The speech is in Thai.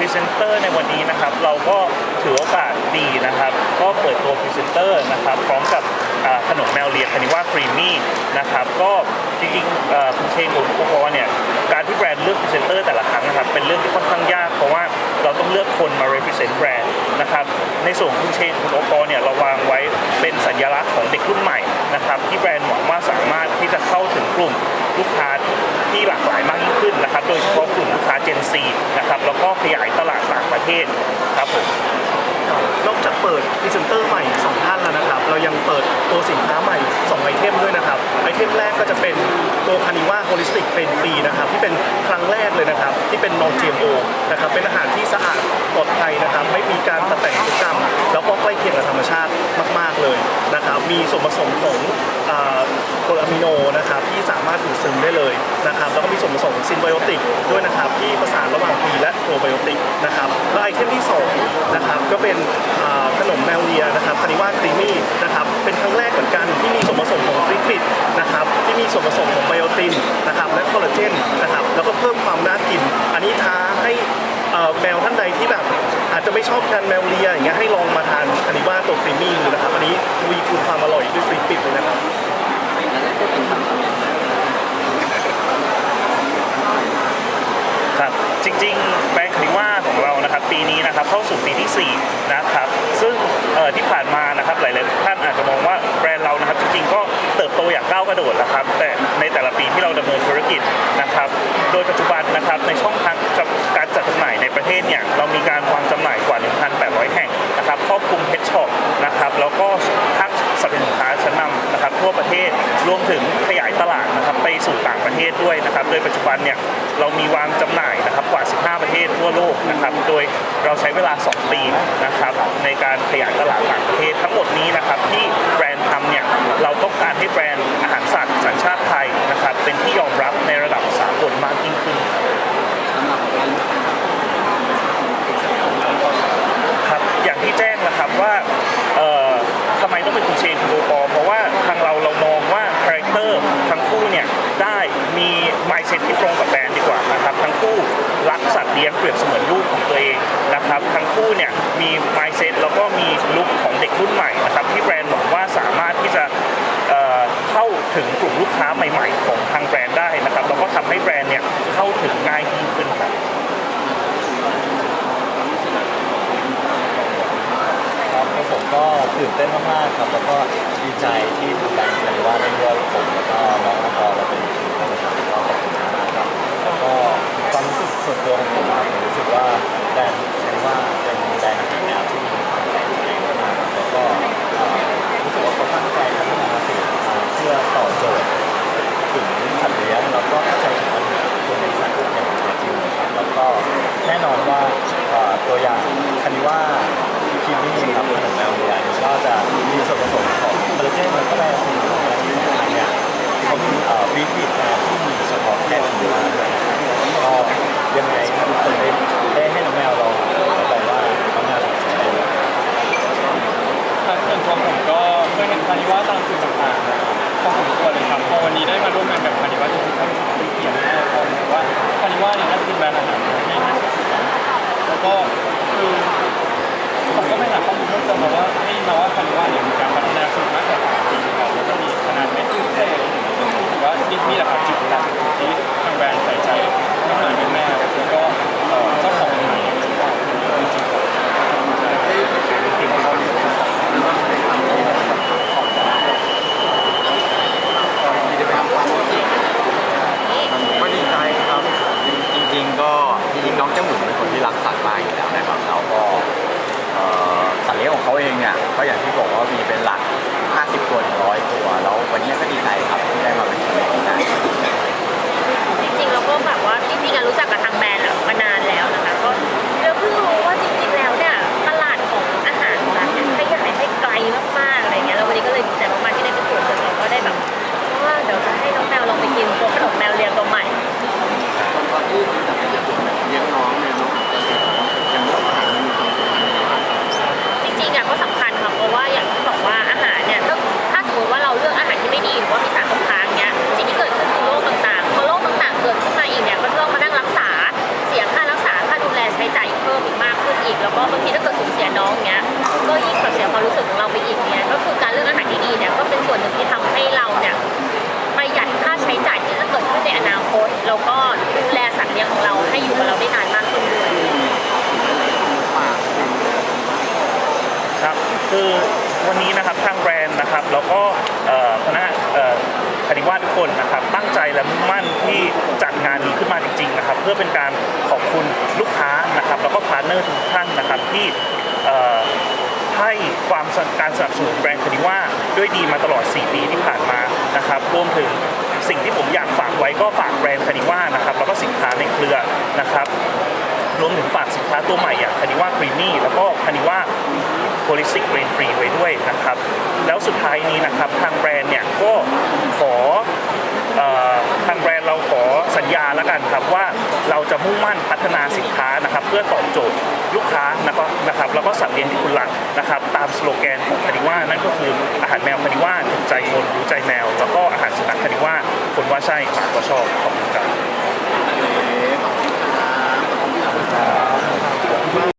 พรีเซนเตอร์ในวันนี้นะครับเราก็ถือโอกาสดีนะครับ ก็เปิดตัวพรีเซนเตอร์นะครับพร้อมกับขนมแมวเลียคานิว่าครีมมี่นะครับก็จริงๆคุณเชนกับคุณโอปอเนี่ยการที่แบรนด์เลือกพรีเซนเตอร์แต่ละครั้งนะครับเป็นเรื่องที่ค่อนข้างยากเพราะว่าเราต้องเลือกคนมา represent แบรนด์นะครับในส่วนคุณเชนคุณโอปอเนี่ยเราวางไว้เป็นสัญลักษณ์ของเด็กรุ่นใหม่นะครับที่แบรนด์หวังว่าสามารถที่จะเข้าถึงกลุ่มลูกค้าที่หลากหลายม ขึ้นนะครับ โดยเฉพาะกลุ่มลูกค้า Gen Z นะครับ แล้วก็ขยายตลาดต่างประเทศครับผม นอกจากเปิดพรีเซนเตอร์ใหม่2ท่านแล้วนะครับ เรายังเปิดตัวสินค้าใหม่ 2 ไอเทมด้วยนะครับ ไอเทมแรกก็จะเป็นตัวคานิว่าโฮลิสติกเป็นฟรีนะครับ ที่เป็นครั้งแรกเลยนะครับ ที่เป็น non GMO นะครับ เป็นอาหารที่สะอาดปลอดภัยนะครับ ไม่มีการตัดแต่งพฤติกรรม แล้วก็ใกล้เคียงกับธรรมชาติมาก ๆเลยนะครับ มีส่วนผสมของ มิโนนะครับที่สามารถดูดซึมได้เลยนะครับแล้วก็มีส่วนผสมของซินไบโอติกด้วยนะครับที่ประสานระหว่างพีและโปรไบโอติกนะครับและไอเทมที่สองนะครับก็เป็นขนมแมวเลียนะครับคานิว่าครีมี่นะครับเป็นครั้งแรกเหมือนกันที่มีส่วนผสมของฟริกปิดนะครับที่มีส่วนผสมของไบโอตินนะครับและคอลลาเจนนะครับแล้วก็เพิ่มความน่ากิน อันนี้ท้าให้แมวท่านใดที่แบบอาจจะไม่ชอบทานแมวเลียอย่างเงี้ยให้ลองมาทานคานิว่าตัวครีมี่ดูนะครับอันนี้มีคุณความอร่อยด้วยฟริกปิดเลยนะครับ ครับจริงๆแบรนด์คานิว่าของเรานะครับปีนี้นะครับเข้าสู่ปีที่ 4 นะครับ ซึ่งเอ่อที่ผ่านมานะครับหลายๆท่านอาจจะมองว่าแบรนด์เรานะครับจริงๆก็เติบโตอย่างก้าวกระโดดนะครับ แต่ในแต่ละปีที่เราดำเนินธุรกิจนะครับ โดยปัจจุบันนะครับในช่อง รวมถึงขยายตลาดนะครับไปสู่ต่างประเทศด้วยนะครับ โดยปัจจุบันเนี่ยเรามีวางจำหน่ายนะครับกว่า 15 ประเทศทั่วโลกนะครับ โดยเราใช้เวลา 2 ปีนะครับในการขยายตลาดต่างประเทศทั้งหมดนี้นะครับที่แบรนด์ทำเนี่ยเราต้องการให้แบรนด์อาหารสัตว์สัญชาติไทยนะครับเป็นที่ยอมรับในระดับสากลมากยิ่งขึ้น ครับอย่างที่แจ้งนะครับว่าเอ่อทำไมต้องเป็นคุณเชนคุณโอปอเพราะว่าทางเราเรามองว่าคาแรคเตอร์ทั้งคู่เนี่ยได้มี mindset ที่ตรงกับแบรนด์ดีกว่านะครับทั้งคู่รักสัตว์เลี้ยงเปรียบเสมือนลูกของตัวเองนะครับทั้งคู่เนี่ยมี mindset แล้วก็มีลุคของเด็กรุ่นใหม่นะครับที่แบรนด์หวังว่าสามารถที่จะเเข้าถึงกลุ่มลูกค้าใหม่ ๆ ของทางแบรนด์ได้นะครับแล้วก็ทำให้แบรนด์เนี่ยเข้าถึงง่ายยิ่งขึ้นครับครับผมก็ตื่นเต้นมากๆครับแล้วก็ดีใจที่ทางแบรนด์คานิว่าได้เลือกผม คิมมี่ครับของแมวเนี่ยก็จะมีส่วนผสมของคอลลาเจนแล้วก็ไบโอตินอะไรที่สำเนี่ยเขามีเอ่อฟีดบิดแบรนที่มีเฉพาะแค่คานิว่าด้วยนะครับก็ยังไงถ้าทุกคน เพิ่มเติมมาว่าได้ยินมาว่าคันว่าเนี่ยมีการพัฒนาสูงมากกว่าปีก่อนแล้วก็มีขนาดไม่ตื่นเต้นซึ่งถือว่านี่นี่แหละครับจุดหลักที่ทางแบรนด์ใส่ใจอาหารเป็นแม่แล้วก็เอ่อเจ้าของอาหารจริงๆครับ ก็ดีใจครับจริงๆก็จริงๆน้องเจ้าหมูเป็นคนที่รักสัตว์มากอยู่แล้วนะครับแล้วก็เอ่อสัตว์เลี้ยงของเขา เองเบางทีถ้าเกิดสูญเสียน้องเงี้ย ก็ยิ่งสูญเสียความรู้สึกของเราไปอีกเนี่ยก็คือการเลือกอาหารที่ดีเนี่ยก็เป็นส่วนหนึ่งที่ทำให้เราเนี่ยประหยัดค่าใช้จ่ายที่จะเกิดขึ้นในอนาคต แล้วก็ดูแลสัตว์เลี้ยงของเราให้อยู่กับเราได้นานมากขึ้นด้วยครับ คือวันนี้นะครับทางแบรนด์นะครับ แล้วก็คณะ คณิว่าทุกคนนะครับตั้งใจและมุ่งมั่นที่จัดงานนี้ขึ้นมาจริงๆนะครับเพื่อเป็นการขอบคุณลูกค้านะครับแล้วก็พาร์ทเนอร์ทุกท่านนะครับที่ให้ความสการสนับสนุนแบรนด์คณิว่าด้วยดีมาตลอด 4 ปีที่ผ่านมานะครับรวมถึงสิ่งที่ผมอยากฝากไว้ก็ฝากแบรนด์คณิว่านะครับแล้วก็สินค้าในเครือนะครับรวมถึงฝากสินค้าตัวใหม่อย่างคานิว่าครีมี่แล้วก็คานิว่าโพลิสติกเรนฟรีไว้ด้วยนะครับแล้วสุดท้ายนี้นะครับทางแบรนด์เนี่ยก็ขอเอ่อทางแบรนด์เราขอสั ญาแล้วกันครับว่าเราจะมุ่งมั่นพัฒนาสินค้านะครับ เพื่อตอบโจทย์ลูกค้านะครับนะครับแล้วก็สัตว์เลี้ยงที่คุณหลักนะครับตามสโลแกนของคานิว่านั่นก็คืออาหารแมวคานิว่าถูกใจคนรู้ใจแมว แล้วก็อาหารสุนัขคานิว่าคนว่าใช่หมาก็ชอบขอบคุณครับ